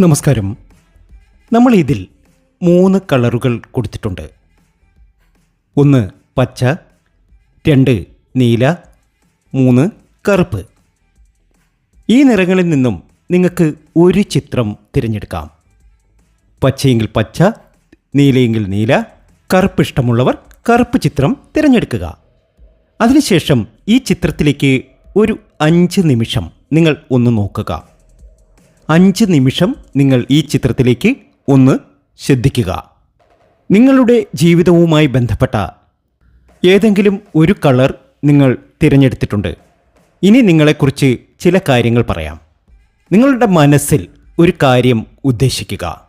നമസ്കാരം. നമ്മൾ ഇതിൽ മൂന്ന് കളറുകൾ കൊടുത്തിട്ടുണ്ട്. ഒന്ന് പച്ച രണ്ട് നീല മൂന്ന് കറുപ്പ്. ഈ നിറങ്ങളിൽ നിന്നും നിങ്ങൾക്ക് ഒരു ചിത്രം തിരഞ്ഞെടുക്കാം. പച്ചയെങ്കിൽ പച്ച നീലയെങ്കിൽ നീല കറുപ്പ് ഇഷ്ടമുള്ളവർ കറുപ്പ് ചിത്രം തിരഞ്ഞെടുക്കുക. അതിനുശേഷം ഈ ചിത്രത്തിലേക്ക് ഒരു അഞ്ച് നിമിഷം നിങ്ങൾ ഒന്ന് നോക്കുക. അഞ്ച് നിമിഷം നിങ്ങൾ ഈ ചിത്രത്തിലേക്ക് ഒന്ന് ശ്രദ്ധിക്കുക. നിങ്ങളുടെ ജീവിതവുമായി ബന്ധപ്പെട്ട ഏതെങ്കിലും ഒരു കളർ നിങ്ങൾ തിരഞ്ഞെടുത്തിട്ടുണ്ട്. ഇനി നിങ്ങളെക്കുറിച്ച് ചില കാര്യങ്ങൾ പറയാം. നിങ്ങളുടെ മനസ്സിൽ ഒരു കാര്യം ഉദ്ദേശിക്കുക.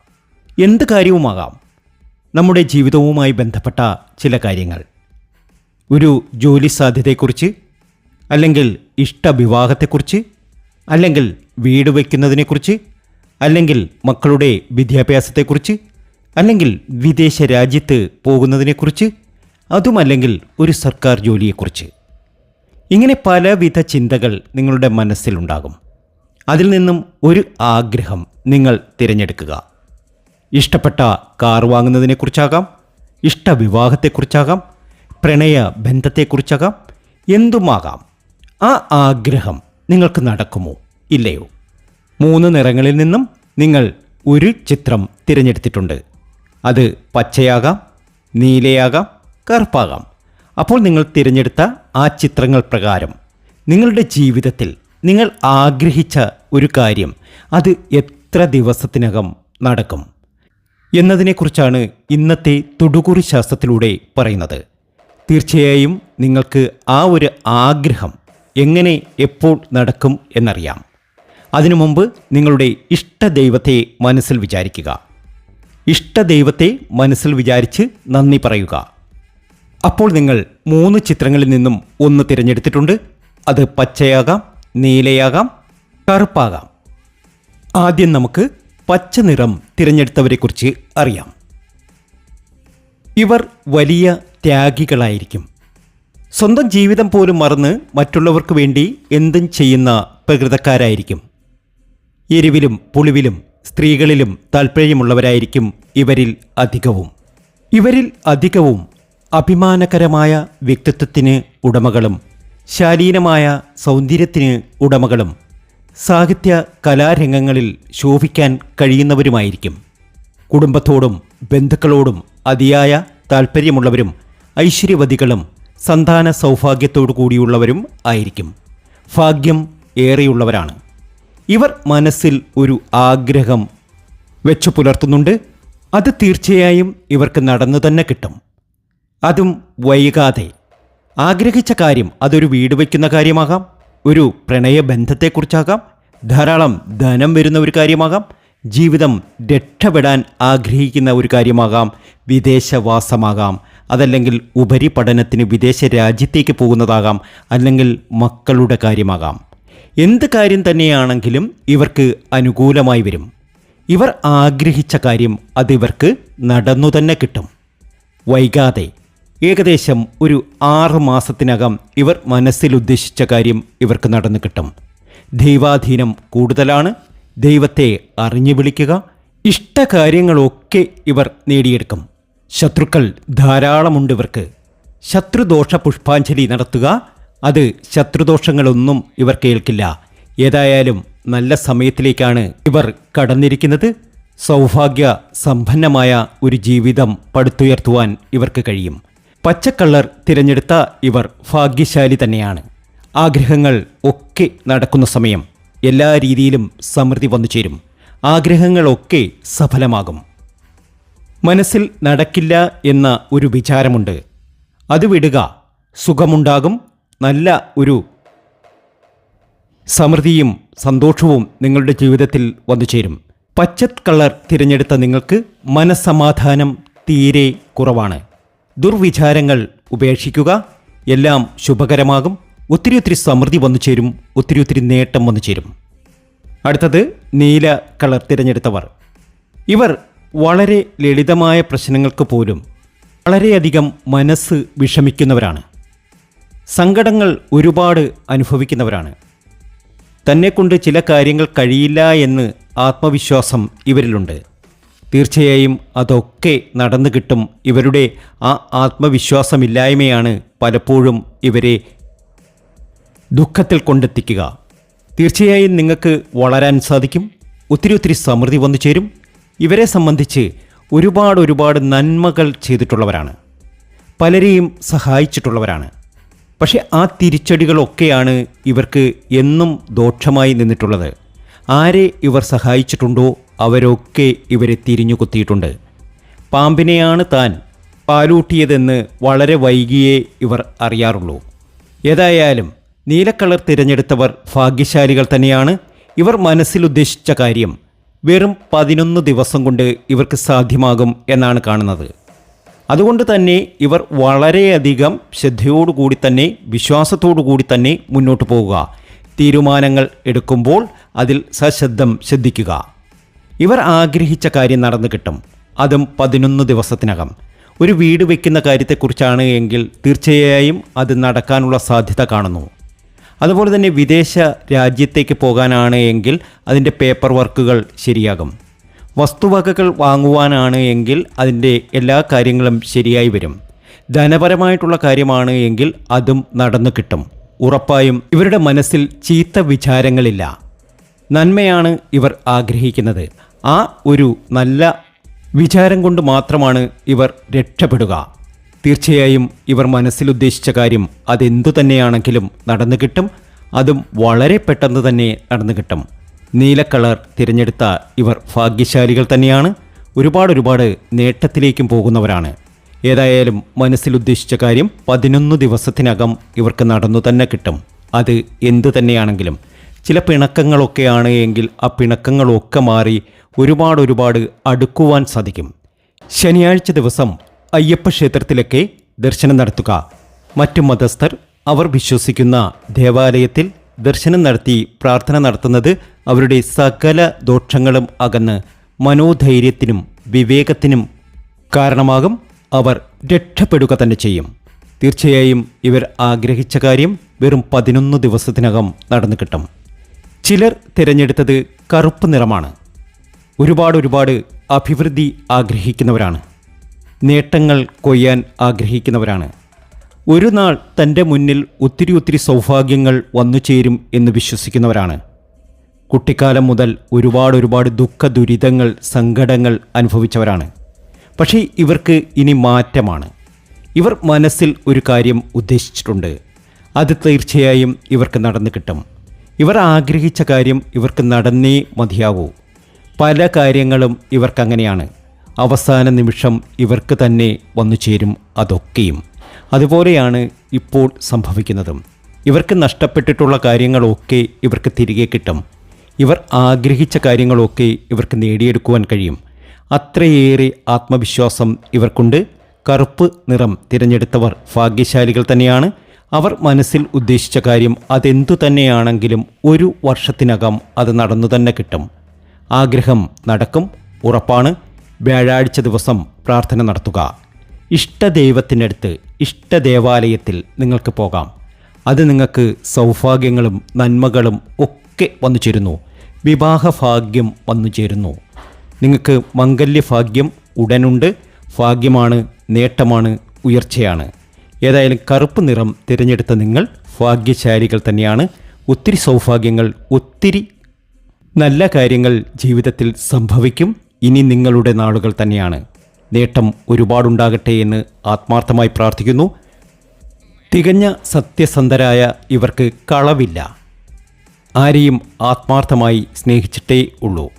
എന്ത് കാര്യവുമാകാം? നമ്മുടെ ജീവിതവുമായി ബന്ധപ്പെട്ട ചില കാര്യങ്ങൾ. ഒരു ജോലി സാധ്യതയെക്കുറിച്ച് അല്ലെങ്കിൽ ഇഷ്ടവിവാഹത്തെക്കുറിച്ച് അല്ലെങ്കിൽ വീട് വയ്ക്കുന്നതിനെക്കുറിച്ച് അല്ലെങ്കിൽ മക്കളുടെ വിദ്യാഭ്യാസത്തെക്കുറിച്ച് അല്ലെങ്കിൽ വിദേശ രാജ്യത്ത് പോകുന്നതിനെക്കുറിച്ച് അതുമല്ലെങ്കിൽ ഒരു സർക്കാർ ജോലിയെക്കുറിച്ച്. ഇങ്ങനെ പലവിധ ചിന്തകൾ നിങ്ങളുടെ മനസ്സിലുണ്ടാകും. അതിൽ നിന്നും ഒരു ആഗ്രഹം നിങ്ങൾ തിരഞ്ഞെടുക്കുക. ഇഷ്ടപ്പെട്ട കാർ വാങ്ങുന്നതിനെക്കുറിച്ചാകാം ഇഷ്ടവിവാഹത്തെക്കുറിച്ചാകാം പ്രണയ ബന്ധത്തെക്കുറിച്ചാകാം എന്തുമാകാം ആ ആഗ്രഹം നിങ്ങൾക്ക് നടക്കുമോ? ഇല്ലയോ. മൂന്ന് നിറങ്ങളിൽ നിന്നും നിങ്ങൾ ഒരു ചിത്രം തിരഞ്ഞെടുത്തിട്ടുണ്ട്. അത് പച്ചയാകാം നീലയാകാം കറുപ്പാകാം. അപ്പോൾ നിങ്ങൾ തിരഞ്ഞെടുത്ത ആ ചിത്രങ്ങൾ പ്രകാരം നിങ്ങളുടെ ജീവിതത്തിൽ നിങ്ങൾ ആഗ്രഹിച്ച ഒരു കാര്യം അത് എത്ര ദിവസത്തിനകം നടക്കും എന്നതിനെക്കുറിച്ചാണ് ഇന്നത്തെ തൊടുകുറി ശാസ്ത്രത്തിലൂടെ പറയുന്നത്. തീർച്ചയായും നിങ്ങൾക്ക് ആ ഒരു ആഗ്രഹം എങ്ങനെ എപ്പോൾ നടക്കും എന്നറിയാം. അതിനു മുമ്പ് നിങ്ങളുടെ ഇഷ്ടദൈവത്തെ മനസ്സിൽ വിചാരിക്കുക. ഇഷ്ടദൈവത്തെ മനസ്സിൽ വിചാരിച്ച് നന്ദി പറയുക. അപ്പോൾ നിങ്ങൾ മൂന്ന് ചിത്രങ്ങളിൽ നിന്നും ഒന്ന് തിരഞ്ഞെടുത്തിട്ടുണ്ട്. അത് പച്ചയാകാം നീലയാകാം കറുപ്പാകാം. ആദ്യം നമുക്ക് പച്ച നിറം തിരഞ്ഞെടുത്തവരെക്കുറിച്ച് അറിയാം. ഇവർ വലിയ ത്യാഗികളായിരിക്കും. സ്വന്തം ജീവിതം പോലും മറന്ന് മറ്റുള്ളവർക്ക് വേണ്ടി എന്തും ചെയ്യുന്ന പ്രകൃതക്കാരായിരിക്കും. എരിവിലും പുളിവിലും സ്ത്രീകളിലും താൽപ്പര്യമുള്ളവരായിരിക്കും ഇവരിൽ അധികവും. ഇവരിൽ അധികവും അഭിമാനകരമായ വ്യക്തിത്വത്തിന് ഉടമകളും ശാലീനമായ സൗന്ദര്യത്തിന് ഉടമകളും സാഹിത്യ കലാരംഗങ്ങളിൽ ശോഭിക്കാൻ കഴിയുന്നവരുമായിരിക്കും. കുടുംബത്തോടും ബന്ധുക്കളോടും അതിയായ താൽപ്പര്യമുള്ളവരും ഐശ്വര്യവതികളും സന്താന സൗഭാഗ്യത്തോടു കൂടിയുള്ളവരും ആയിരിക്കും. ഭാഗ്യം ഏറെയുള്ളവരാണ്. ഇവർ മനസ്സിൽ ഒരു ആഗ്രഹം വെച്ചു പുലർത്തുന്നുണ്ട്. അത് തീർച്ചയായും ഇവർക്ക് നടന്നു തന്നെ കിട്ടും. അതും വൈകാതെ. ആഗ്രഹിച്ച കാര്യം അതൊരു വീട് വയ്ക്കുന്ന കാര്യമാകാം. ഒരു പ്രണയബന്ധത്തെക്കുറിച്ചാകാം ധാരാളം ധനം വരുന്ന ഒരു കാര്യമാകാം. ജീവിതം രക്ഷപ്പെടാൻ ആഗ്രഹിക്കുന്ന ഒരു കാര്യമാകാം. വിദേശവാസമാകാം. അതല്ലെങ്കിൽ ഉപരിപഠനത്തിന് വിദേശ രാജ്യത്തേക്ക് പോകുന്നതാകാം അല്ലെങ്കിൽ മക്കളുടെ കാര്യമാകാം. എന്ത് കാര്യം തന്നെയാണെങ്കിലും ഇവർക്ക് അനുകൂലമായി വരും. ഇവർ ആഗ്രഹിച്ച കാര്യം അതിവർക്ക് നടന്നു തന്നെ കിട്ടും. വൈകാതെ ഏകദേശം ഒരു ആറ് മാസത്തിനകം ഇവർ മനസ്സിലുദ്ദേശിച്ച കാര്യം ഇവർക്ക് നടന്നു കിട്ടും. ദൈവാധീനം കൂടുതലാണ്. ദൈവത്തെ അറിഞ്ഞു വിളിക്കുക ഇഷ്ടകാര്യങ്ങളൊക്കെ ഇവർ നേടിയെടുക്കും. ശത്രുക്കൾ ധാരാളമുണ്ട് ഇവർക്ക്. ശത്രുദോഷ പുഷ്പാഞ്ജലി നടത്തുക അത് ശത്രുദോഷങ്ങളൊന്നും ഇവർ കേൾക്കില്ല. ഏതായാലും നല്ല സമയത്തിലേക്കാണ് ഇവർ കടന്നിരിക്കുന്നത്. സൗഭാഗ്യ സമ്പന്നമായ ഒരു ജീവിതം പടുത്തുയർത്തുവാൻ ഇവർക്ക് കഴിയും. പച്ചക്കള്ളർ തിരഞ്ഞെടുത്ത ഇവർ ഭാഗ്യശാലി തന്നെയാണ്. ആഗ്രഹങ്ങൾ ഒക്കെ നടക്കുന്ന സമയം. എല്ലാ രീതിയിലും സമൃദ്ധി വന്നു ചേരും ആഗ്രഹങ്ങളൊക്കെ സഫലമാകും. മനസ്സിൽ നടക്കില്ല എന്ന ഒരു വിചാരമുണ്ട്. അത് വിടുക സുഖമുണ്ടാകും നല്ല ഒരു സമൃദ്ധിയും സന്തോഷവും നിങ്ങളുടെ ജീവിതത്തിൽ വന്നു ചേരും. പച്ചത് കളർ തിരഞ്ഞെടുത്ത നിങ്ങൾക്ക് മനസ്സമാധാനം തീരെ കുറവാണ്. ദുർവിചാരങ്ങൾ ഉപേക്ഷിക്കുക എല്ലാം ശുഭകരമാകും ഒത്തിരി ഒത്തിരി സമൃദ്ധി വന്നു ചേരും ഒത്തിരി ഒത്തിരി നേട്ടം വന്നു ചേരും. അടുത്തത് നീല കളർ തിരഞ്ഞെടുത്തവർ. ഇവർ വളരെ ലളിതമായ പ്രശ്നങ്ങൾക്ക് പോലും വളരെയധികം മനസ്സ് വിഷമിക്കുന്നവരാണ്. സങ്കടങ്ങൾ ഒരുപാട് അനുഭവിക്കുന്നവരാണ്. തന്നെക്കൊണ്ട് ചില കാര്യങ്ങൾ കഴിയില്ല എന്ന് ആത്മവിശ്വാസം ഇവരിലുണ്ട്. തീർച്ചയായും അതൊക്കെ നടന്നു കിട്ടും ഇവരുടെ ആ ആത്മവിശ്വാസമില്ലായ്മയാണ് പലപ്പോഴും ഇവരെ ദുഃഖത്തിൽ കൊണ്ടെത്തിക്കുക. തീർച്ചയായും നിങ്ങൾക്ക് വളരാൻ സാധിക്കും. ഒത്തിരി ഒത്തിരി സമൃദ്ധി വന്നു ചേരും ഇവരെ സംബന്ധിച്ച് ഒരുപാട് ഒരുപാട് നന്മകൾ ചെയ്തിട്ടുള്ളവരാണ്. പലരെയും സഹായിച്ചിട്ടുള്ളവരാണ്. പക്ഷേ ആ തിരിച്ചടികളൊക്കെയാണ് ഇവർക്ക് എന്നും ദോഷമായി നിന്നിട്ടുള്ളത്. ആരെ ഇവർ സഹായിച്ചിട്ടുണ്ടോ അവരൊക്കെ ഇവരെ തിരിഞ്ഞു കുത്തിയിട്ടുണ്ട് പാമ്പിനെയാണ് താൻ പാലൂട്ടിയതെന്ന് വളരെ വൈകിയേ ഇവർ അറിയാറുള്ളൂ. ഏതായാലും നീലക്കളർ തിരഞ്ഞെടുത്തവർ ഭാഗ്യശാലികൾ തന്നെയാണ് ഇവർ മനസ്സിൽ ഉദ്ദേശിച്ച കാര്യം. വെറും പതിനൊന്ന് ദിവസം കൊണ്ട് ഇവർക്ക് സാധ്യമാകും എന്നാണ് കാണുന്നത്. അതുകൊണ്ട് തന്നെ ഇവർ വളരെയധികം ശ്രദ്ധയോടുകൂടി തന്നെ വിശ്വാസത്തോടു കൂടി തന്നെ മുന്നോട്ട് പോവുക. തീരുമാനങ്ങൾ എടുക്കുമ്പോൾ അതിൽ സശ്രദ്ധം ശ്രദ്ധിക്കുക. ഇവർ ആഗ്രഹിച്ച കാര്യം നടന്നു കിട്ടും. അതും പതിനൊന്ന് ദിവസത്തിനകം. ഒരു വീട് വയ്ക്കുന്ന കാര്യത്തെക്കുറിച്ചാണ് എങ്കിൽ തീർച്ചയായും അത് നടക്കാനുള്ള സാധ്യത കാണുന്നു. അതുപോലെ തന്നെ വിദേശ രാജ്യത്തേക്ക് പോകാനാണ് എങ്കിൽ അതിന്റെ പേപ്പർ വർക്കുകൾ ശരിയാകും. വസ്തുവകകൾ വാങ്ങുവാനാണ് എങ്കിൽ അതിന്റെ എല്ലാ കാര്യങ്ങളും ശരിയായി വരും. ധനപരമായിട്ടുള്ള കാര്യമാണ് എങ്കിൽ അതും നടന്നു കിട്ടും. ഉറപ്പായും ഇവരുടെ മനസ്സിൽ ചീത്ത വിചാരങ്ങളില്ല. നന്മയാണ് ഇവർ ആഗ്രഹിക്കുന്നത്. ആ ഒരു നല്ല വിചാരം കൊണ്ട് മാത്രമാണ് ഇവർ രക്ഷപ്പെടുക. തീർച്ചയായും ഇവർ മനസ്സിൽ ഉദ്ദേശിച്ച കാര്യം അതെന്തു തന്നെയാണെങ്കിലും നടന്നു കിട്ടും. അതും വളരെ പെട്ടെന്ന് തന്നെ നടന്നു കിട്ടും. നീല കളർ തിരഞ്ഞെടുത്ത ഇവർ ഭാഗ്യശാലികൾ തന്നെയാണ്. ഒരുപാട് ഒരുപാട് നേട്ടത്തിലേക്കും പോകുന്നവരാണ്. ഏതായാലും മനസ്സിൽ ഉദ്ദേശിച്ച കാര്യം പതിനൊന്ന് ദിവസത്തിനകം ഇവർക്ക് നടന്നു തന്നെ കിട്ടും. അത് എന്തു തന്നെയാണെങ്കിലും. ചില പിണക്കങ്ങളൊക്കെയാണ് എങ്കിൽ ആ പിണക്കങ്ങളൊക്കെ മാറി ഒരുപാട് ഒരുപാട് അടുക്കുവാൻ സാധിക്കും. ശനിയാഴ്ച ദിവസം അയ്യപ്പ ക്ഷേത്രത്തിലൊക്കെ ദർശനം നടത്തുക. മറ്റു മതസ്ഥർ അവർ വിശ്വസിക്കുന്ന ദേവാലയത്തിൽ ദർശനം നടത്തി പ്രാർത്ഥന നടത്തുന്നത് അവരുടെ സകല ദോഷങ്ങളും അകന്ന് മനോധൈര്യത്തിനും വിവേകത്തിനും കാരണമാകും. അവർ രക്ഷപ്പെടുക തന്നെ ചെയ്യും. തീർച്ചയായും ഇവർ ആഗ്രഹിച്ച കാര്യം വെറും പതിനൊന്ന് ദിവസത്തിനകം നടന്നു കിട്ടും. ചിലർ തിരഞ്ഞെടുത്തത് കറുപ്പ് നിറമാണ്. ഒരുപാട് ഒരുപാട് അഭിവൃദ്ധി ആഗ്രഹിക്കുന്നവരാണ്. നേട്ടങ്ങൾ കൊയ്യാൻ ആഗ്രഹിക്കുന്നവരാണ്. ഒരു നാൾ തന്റെ മുന്നിൽ ഒത്തിരി ഒത്തിരി സൗഭാഗ്യങ്ങൾ വന്നു ചേരും എന്ന് വിശ്വസിക്കുന്നവരാണ്. കുട്ടിക്കാലം മുതൽ ഒരുപാട് ഒരുപാട് ദുഃഖ ദുരിതങ്ങൾ സങ്കടങ്ങൾ അനുഭവിച്ചവരാണ്. പക്ഷേ ഇവർക്ക് ഇനി മാറ്റമാണ്. ഇവർ മനസ്സിൽ ഒരു കാര്യം ഉദ്ദേശിച്ചിട്ടുണ്ട്. അത് തീർച്ചയായും ഇവർക്ക് നടന്നു കിട്ടും. ഇവർ ആഗ്രഹിച്ച കാര്യം ഇവർക്ക് നടന്നേ മതിയാവൂ. പല കാര്യങ്ങളും ഇവർക്കങ്ങനെയാണ്. അവസാന നിമിഷം ഇവർക്ക് തന്നെ വന്നു ചേരും അതൊക്കെയും. അതുപോലെയാണ് ഇപ്പോൾ സംഭവിക്കുന്നതും. ഇവർക്ക് നഷ്ടപ്പെട്ടിട്ടുള്ള കാര്യങ്ങളൊക്കെ ഇവർക്ക് തിരികെ കിട്ടും. ഇവർ ആഗ്രഹിച്ച കാര്യങ്ങളൊക്കെ ഇവർക്ക് നേടിയെടുക്കുവാൻ കഴിയും. അത്രയേറെ ആത്മവിശ്വാസം ഇവർക്കുണ്ട്. കറുപ്പ് നിറം തിരഞ്ഞെടുത്തവർ ഭാഗ്യശാലികൾ തന്നെയാണ്. അവർ മനസ്സിൽ ഉദ്ദേശിച്ച കാര്യം അതെന്തു തന്നെയാണെങ്കിലും ഒരു വർഷത്തിനകം അത് നടന്നു തന്നെ കിട്ടും. ആഗ്രഹം നടക്കും ഉറപ്പാണ്. വ്യാഴാഴ്ച ദിവസം പ്രാർത്ഥന നടത്തുക. ഇഷ്ടദൈവത്തിനടുത്ത് ഇഷ്ടദേവാലയത്തിൽ നിങ്ങൾക്ക് പോകാം. അത് നിങ്ങൾക്ക് സൗഭാഗ്യങ്ങളും നന്മകളും ഒക്കെ വന്നു ചേരുന്നു. വിവാഹഭാഗ്യം വന്നു ചേരുന്നു. നിങ്ങൾക്ക് മംഗല്യഭാഗ്യം ഉടനുണ്ട്. ഭാഗ്യമാണ് നേട്ടമാണ് ഉയർച്ചയാണ്. ഏതായാലും കറുപ്പ് നിറം തിരഞ്ഞെടുത്ത നിങ്ങൾ ഭാഗ്യശാലികൾ തന്നെയാണ്. ഒത്തിരി സൗഭാഗ്യങ്ങൾ ഒത്തിരി നല്ല കാര്യങ്ങൾ ജീവിതത്തിൽ സംഭവിക്കും. ഇനി നിങ്ങളുടെ നാളുകൾ തന്നെയാണ്. നേട്ടം ഒരുപാടുണ്ടാകട്ടെ എന്ന് ആത്മാർത്ഥമായി പ്രാർത്ഥിക്കുന്നു. തികഞ്ഞ സത്യസന്ധരായ ഇവർക്ക് കളവില്ല. ആരെയും ആത്മാർത്ഥമായി സ്നേഹിച്ചിട്ടേ ഉള്ളൂ.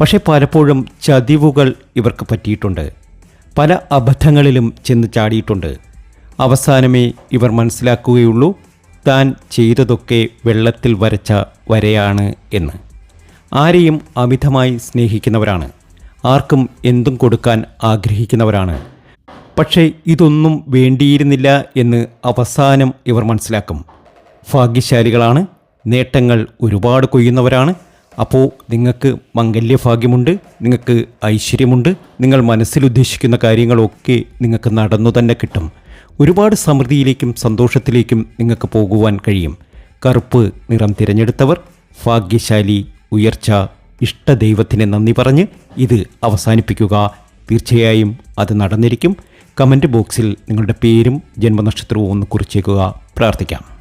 പക്ഷേ പലപ്പോഴും ചതിവുകൾ ഇവർക്ക് പറ്റിയിട്ടുണ്ട്. പല അബദ്ധങ്ങളിലും ചെന്ന് ചാടിയിട്ടുണ്ട്. അവസാനമേ ഇവർ മനസ്സിലാക്കുകയുള്ളൂ താൻ ചെയ്തതൊക്കെ വെള്ളത്തിൽ വരച്ച വരയാണ് എന്ന്. ആരെയും അമിതമായി സ്നേഹിക്കുന്നവരാണ്. ആർക്കും എന്തും കൊടുക്കാൻ ആഗ്രഹിക്കുന്നവരാണ്. പക്ഷേ ഇതൊന്നും വേണ്ടിയിരുന്നില്ല എന്ന് അവസാനം ഇവർ മനസ്സിലാക്കും. ഭാഗ്യശാലികളാണ് നേട്ടങ്ങൾ ഒരുപാട് കൊയ്യുന്നവരാണ്. അപ്പോൾ നിങ്ങൾക്ക് മംഗല്യഭാഗ്യമുണ്ട് നിങ്ങൾക്ക് ഐശ്വര്യമുണ്ട് നിങ്ങൾ മനസ്സിലുദ്ദേശിക്കുന്ന കാര്യങ്ങളൊക്കെ നിങ്ങൾക്ക് നടന്നു തന്നെ കിട്ടും. ഒരുപാട് സമൃദ്ധിയിലേക്കും സന്തോഷത്തിലേക്കും നിങ്ങൾക്ക് പോകുവാൻ കഴിയും. കറുപ്പ് നിറം തിരഞ്ഞെടുത്തവർ ഭാഗ്യശാലി ഉയർച്ച ഇഷ്ടദൈവത്തിന് നന്ദി പറഞ്ഞ് ഇത് അവസാനിപ്പിക്കുക. തീർച്ചയായും അത് നടന്നിരിക്കും. കമന്റ് ബോക്സിൽ നിങ്ങളുടെ പേരും ജന്മനക്ഷത്രവും ഒന്ന് കുറിച്ചേക്കുക. പ്രാർത്ഥിക്കാം.